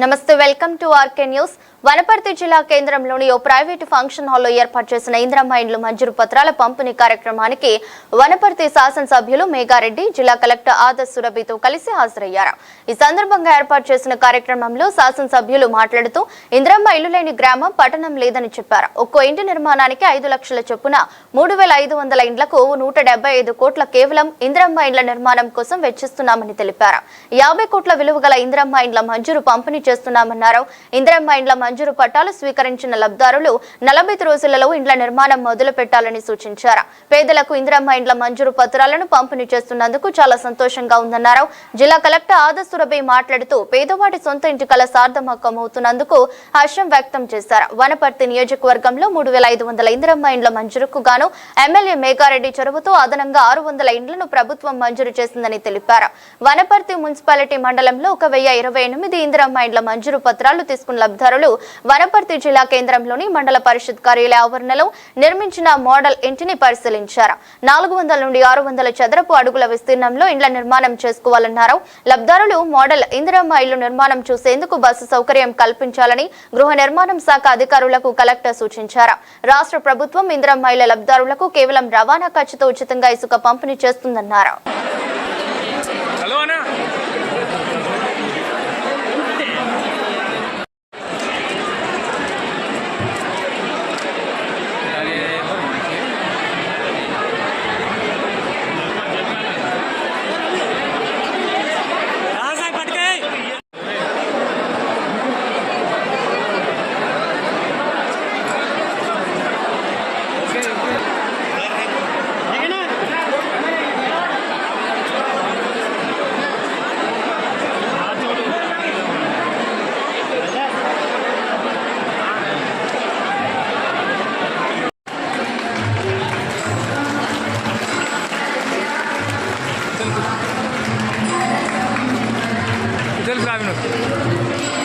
నమస్తే welcome to RK news. Wanaparthy జిల్లా కేంద్రంలోని ఓ ప్రైవేటు ఫంక్షన్ హాల్లో ఏర్పాటు చేసిన ఇందిరమ్మ ఇండ్లు మంజూరు పత్రాల పంపిణీ కార్యక్రమానికి వనపర్తి శాసనసభ్యులు మేఘారెడ్డి జిల్లా కలెక్టర్ ఆదర్శ్ సురభితో కలిసి హాజరయ్యారు. ఈ సందర్భంగా ఏర్పాటు చేసిన కార్యక్రమంలో శాసనసభ్యులు మాట్లాడుతూ ఇందిరమ్మ ఇల్లు లేని గ్రామం పట్టణం లేదని చెప్పారు. ఒక్కో ఇంటి నిర్మాణానికి ఐదు లక్షల చొప్పున మూడు వేల ఐదు వందల ఇండ్లకు నూట డెబ్బై ఐదు కోట్ల కేవలం ఇందిరమ్మ ఇండ్ల నిర్మాణం కోసం వెచ్చిస్తున్నామని తెలిపారు. యాభై కోట్ల విలువ గల ఇందిరమ్మ ఇండ్ల మంజూరు పంపిణీ చేస్తున్నామన్నారు. ఇందిరమ్మ ఇండ్ల మంజూరు పట్టాలు స్వీకరించిన లబ్దారులు నలభై రోజులలో ఇండ్ల నిర్మాణం మొదలు పెట్టాలని సూచించారు. పేదలకు ఇందిరమ్మ ఇండ్ల మంజూరు పత్రాలను పంపిణీ చేస్తున్నందుకు చాలా సంతోషంగా ఉందన్నారు. జిల్లా కలెక్టర్ ఆదసురభి మాట్లాడుతూ పేదవాడి సొంత ఇంటి కల సార్థమకమవుతున్నందుకు హర్షం వ్యక్తం చేశారు. వనపర్తి నియోజకవర్గంలో మూడు వేల ఐదు వందల ఇందిరమ్మ ఇండ్ల మంజూరుకు గాను ఎమ్మెల్యే మేఘారెడ్డి చొరవతో అదనంగా ఆరు వందల ఇండ్లను ప్రభుత్వం మంజూరు చేసిందని తెలిపారు. వనపర్తి మున్సిపాలిటీ మండలంలో ఒక వెయ్యి ఇరవై ఎనిమిది ఇందిరమ్మ ఇండ్ల మంజూరు పత్రాలు తీసుకున్న లబ్ధిదారులు వనపర్తి జిల్లా కేంద్రంలోని మండల పరిషత్ కార్యాలయ ఆవరణలో నిర్మించిన మోడల్ ఇంటిని పరిశీలించారు. నాలుగు వందల నుండి ఆరు వందల చదరపు అడుగుల విస్తీర్ణంలో ఇండ్ల నిర్మాణం చేసుకోవాలన్నారు. లబ్ధారులు మోడల్ ఇందిరమ్మ ఇల్లు నిర్మాణం చూసేందుకు బస్సు సౌకర్యం కల్పించాలని గృహ నిర్మాణం శాఖ అధికారులకు కలెక్టర్ సూచించారు. రాష్ట్ర ప్రభుత్వం ఇందిరమ్మ ఇళ్ళ లబ్ధారులకు కేవలం రవాణా ఖర్చుతో ఉచితంగా ఇసుక పంపిణీ చేస్తుందన్నారు. హలో అన్నా. આવી નથી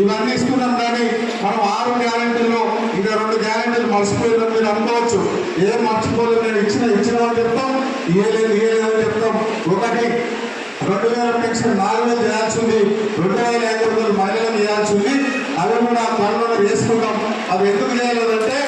ఇవన్నీ ఇస్తున్నాం కానీ మనం ఆరు గ్యారెంటీల్లో ఇంకా రెండు గ్యారెంటీలు మర్చిపోయిందని మీరు అనుకోవచ్చు. ఏం మర్చిపోలేదు నేను ఇచ్చిన ఇచ్చిన వాళ్ళు చెప్తాం ఇయ్యలేదు ఇయ్యలేదు అని చెప్తాం. ఒకటి రెండు వేల పెన్షన్ నాలుగు వేలు చేయాల్సి ఉంది. రెండు వేల ఐదు వందలు మహిళలకు చేయాల్సి ఉంది. అవి కూడా త్వరలో వేసుకుంటాం అవి ఎందుకు చేయలేదంటే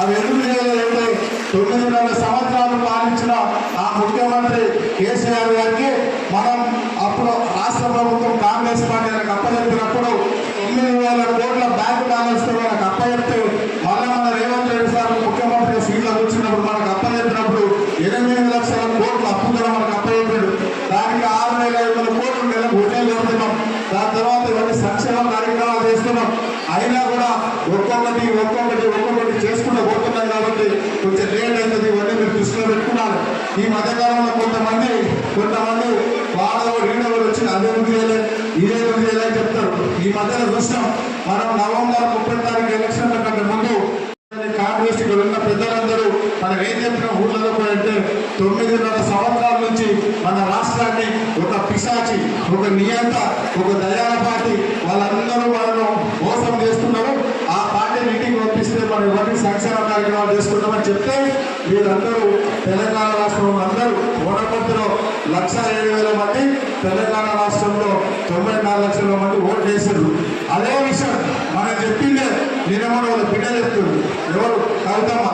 అవి ఎందుకు చేయలేదంటే తొమ్మిదిన్నర సంవత్సరాలు పాలించిన ఆ ముఖ్యమంత్రి కేసీఆర్ గారికి మనం అప్పుడు రాష్ట్ర ప్రభుత్వం కాంగ్రెస్ పార్టీ ఆయనకు అప్పచెప్పినప్పుడు తొమ్మిది వేల కోట్ల బ్యాంకు బ్యాలెన్స్తో మనకు అప్పచెప్తే మళ్ళీ మన రేవంత్ రెడ్డి సార్ ముఖ్యమంత్రి సీట్లో కూర్చున్నప్పుడు మనకు అప్పచెప్పినప్పుడు ఎనిమిది లక్షల కోట్ల అప్పు కూడా మనకు అప్పచెప్పాడు. దానికి ఆరు వేల ఐదు వందల కోట్లు నెలకు వడ్డీలు కడుతున్నాం దాని తర్వాత ఇవన్నీ సంక్షేమ కార్యక్రమాలు చేస్తున్నాం. అయినా కూడా ఒక్కొక్కటి ఒక్కొక్కటి ఈ మధ్యకాలంలో కొంతమంది కొంతమంది వాడవాడు రెండవరు వచ్చి అదే చేయలేదు ఇదే అభివృద్ధి చేయలేదని చెప్తారు. ఈ మధ్యన చూసినాం మనం నవంబర్ ముప్పై తారీఖు ఎలక్షన్ల కంటే ముందు కాంగ్రెస్ ఇక్కడ ఉన్న పెద్దలందరూ మనం ఏం చెప్పిన ఊళ్ళలో కూడా అంటే తొమ్మిదిన్నర సంవత్సరాల నుంచి మన రాష్ట్రాన్ని ఒక పిశాచి ఒక నియంత ఒక దయాల చేసుకుంటామని వీళ్ళందరూ తెలంగాణ రాష్ట్రం అందరూ ఓడపత్తిలో లక్ష ఏడు వేల మంది తెలంగాణ రాష్ట్రంలో తొంభై నాలుగు లక్షల మంది ఓటు చేశారు అదే విషయం మనం చెప్పిందే నిన్న వాళ్ళ బిడ్డ చెప్తుంది. ఎవరు? కవితమ్మ.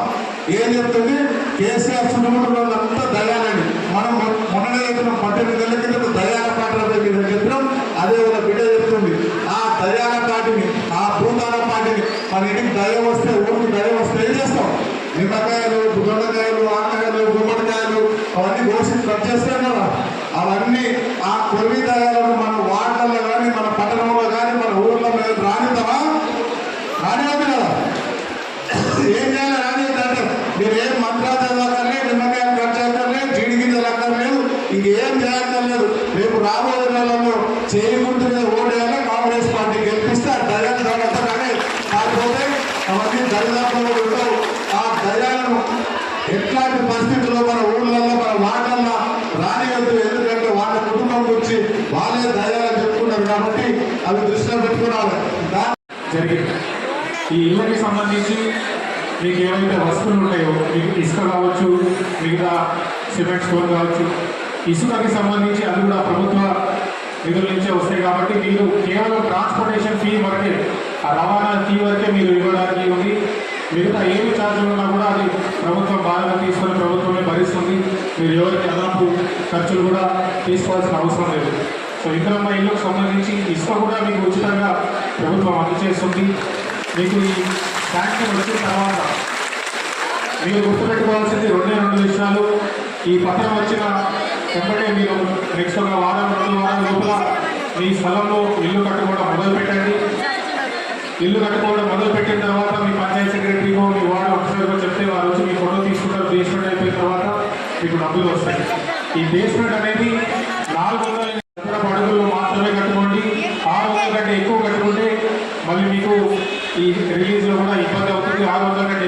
ఏం చెప్తుంది? కేసీఆర్ చుట్టుముట్టు వాళ్ళంతా దయాలని. మనం మొన్ననే చెప్పినాం పద్దెనిమిది నెలల కింద దయాల పాటలపై మీద చెప్పినాం అదే వాళ్ళ బిడ్డ చెప్తుంది ఆ దయాల పాటిని ఆ భూతాల పాటిని మన ఇంటికి దయ వస్తే ఊరికి దయ వస్తే ఏం చేస్తాం నిమ్మకాయలు దొండకాయలు ఆకాయలు గుమ్మడికాయలు అవన్నీ కోసి కట్ చేస్తాం కదా అవన్నీ ఆ కొల్లి తయారు మన వార్డులలో కానీ మన పట్టణంలో కానీ మన ఊర్లో రానిద్దామా? రానివ్వదు కదా ఏం చేయాలి? రానివ్వదు అంటే మీరు ఏం మంత్రాలు చదవక్కర్లేదు నిమ్మకాయలు కట్ చేయక్కర్లేదు జీడిగింజలు అక్కర్లేదు ఇంకేం చేయక్కర్లేదు. రేపు రాబోయే నెలలో చేయకుంటే ఓటేయాలి కాంగ్రెస్ పార్టీ గెలిపిస్తే ఆ దయాలు కానీ కాకపోతే అవన్నీ దరిదాపులో ఉంటావు ఆ దయాలను ఎట్లాంటి పరిస్థితుల్లో మన ఊళ్ళల్లో మన వాటల్లో రానివద్దు ఎందుకంటే వాళ్ళ కుటుంబం గురించి వాళ్ళే దయాలని చెప్పుకున్నారు కాబట్టి అవి దృష్టిలో జరిగింది ఈ ఇళ్ళకి సంబంధించి మీకు ఏవైతే వస్తువులు ఉంటాయో మీకు ఇసుక కావచ్చు మిగతా సిమెంట్ స్టోన్ కావచ్చు ఇసుకకి సంబంధించి అది కూడా ప్రభుత్వ నిధుల నుంచే వస్తాయి కాబట్టి మీరు కేవలం ట్రాన్స్పోర్టేషన్ ఫీ వరకే ఆ రవాణా ఫీ వరకే మీరు ఇవ్వడానికి ఉంది. మిగతా ఏమి ఛార్జీలు ఉన్నా కూడా అది ప్రభుత్వం బాగా తీసుకొని ప్రభుత్వమే భరిస్తుంది. మీరు ఎవరికి అదనపు ఖర్చులు కూడా తీసుకోవాల్సిన అవసరం లేదు. సో ఇంద్రమ్మ ఇల్లుకు సంబంధించి ఇసుక కూడా మీకు ఉచితంగా ప్రభుత్వం అందజేస్తుంది. మీకు ఈ శాంక్షన్ వచ్చిన తర్వాత మీరు గుర్తుపెట్టుకోవాల్సింది రెండే రెండు విషయాలు. ఈ పత్రం వచ్చిన వెంటనే మీరు నెక్స్ట్ ఒక వారం రెండు వారం లోపల మీ స్థలంలో ఇల్లు కట్టుకోవడం మొదలుపెట్టండి. ఇల్లు కట్టుకోవడం మొదలుపెట్టిన తర్వాత మీ పంచాయత్ సెక్రటరీకో మీ వార్డు ఆఫీసర్కో చెప్తే వారు వచ్చి మీ ఫోటో తీసుకుంటారు. బేస్మెంట్ అయిపోయిన తర్వాత మీకు డబ్బులు వస్తాయి. ఈ బేస్మెంట్ అనేది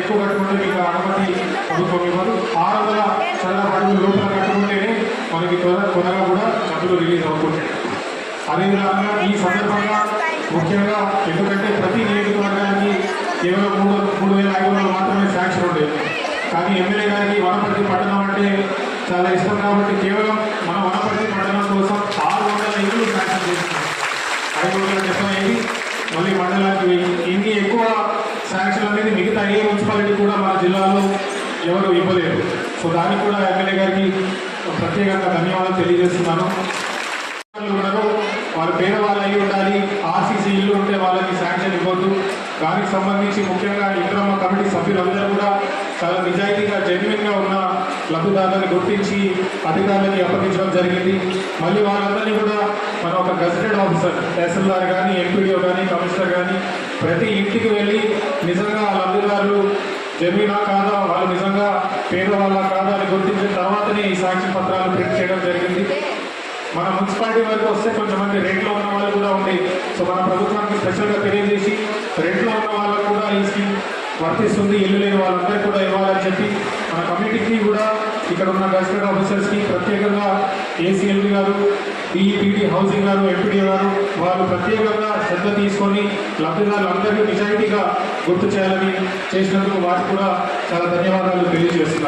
ఎక్కువ కట్టుకుంటే మీకు అనుమతి ప్రభుత్వం ఇవ్వదు. ఆరు వందల చదరపు లోపల కట్టుకుంటేనే మనకి త్వరగా కూడా డబ్బులు రిలీజ్ అవుతుంటాయి. అదేవిధంగా ఈ సందర్భంగా ముఖ్యంగా ఎందుకంటే ప్రతి నియోజకవర్గానికి కేవలం మూడు మూడు వేల ఐదు వందలు మాత్రమే శాంక్షన్ ఉండేది కానీ ఎమ్మెల్యే గారికి వనపర్తి పట్టణం అంటే చాలా ఇష్టం కాబట్టి కేవలం మన వనపర్తి పట్టణం కోసం ఆరు వందల ఇల్లు శాంక్షన్ చేస్తున్నారు ఐదు వందల డెబ్బై ఐదు మళ్ళీ మండలానికి వెయ్యి ఇంకి ఎక్కువ శాంక్షన్ అనేది మిగతా ఏ మున్సిపాలిటీ కూడా మన జిల్లాలో ఎవరు ఇవ్వలేరు. సో దానికి కూడా ఎమ్మెల్యే గారికి ప్రత్యేకంగా ధన్యవాదాలు తెలియజేస్తున్నాను. ఉన్నారు. వారు పేదవాళ్ళు అయి ఉండాలి. ఆర్సీసీ ఇల్లు ఉంటే వాళ్ళకి శాంక్షన్ ఇవ్వద్దు. దానికి సంబంధించి ముఖ్యంగా ఇంద్రమ్మ కమిటీ సభ్యులందరూ కూడా చాలా నిజాయితీగా జెన్యున్గా ఉన్న లబ్ధిదారులను గుర్తించి అధికారులకి అప్పగించడం జరిగింది. మళ్ళీ వారందరినీ కూడా మన ఒక గజెటెడ్ ఆఫీసర్ తహసీల్దార్ కానీ ఎంపీడీఓ కానీ కమిషనర్ కానీ ప్రతి ఇంటికి వెళ్ళి నిజంగా లబ్ధిదారులు జరిగినా కాదా వాళ్ళు నిజంగా పేదవాళ్ళ కాదా అని గుర్తించిన తర్వాతనే ఈ సాక్షి పత్రాలు ప్రింట్ చేయడం జరిగింది. మన మున్సిపాలిటీ వరకు వస్తే కొంతమంది రెంట్లో ఉన్న వాళ్ళు కూడా ఉంది సో మన ప్రభుత్వానికి స్పెషల్గా తెలియజేసి రెంట్లో ఉన్న వాళ్ళకు కూడా ఈ స్కీమ్ వర్తిస్తుంది. ఇల్లు లేని వాళ్ళందరికీ కూడా ఇవ్వాలని చెప్పి మన కమిటీకి కూడా ఇక్కడ ఉన్న గజిటెడ్ ఆఫీసర్స్కి ప్రత్యేకంగా ఏసీఎల్బీ గారు ఈపీటీ హౌసింగ్ గారు ఎంపీడీ గారు వారు ప్రత్యేకంగా శ్రద్ధ తీసుకొని లబ్ధిదారులందరికీ నిజాయితీగా గుర్తు చేయాలని చేసినందుకు వారికి కూడా చాలా ధన్యవాదాలు తెలియజేస్తున్నాను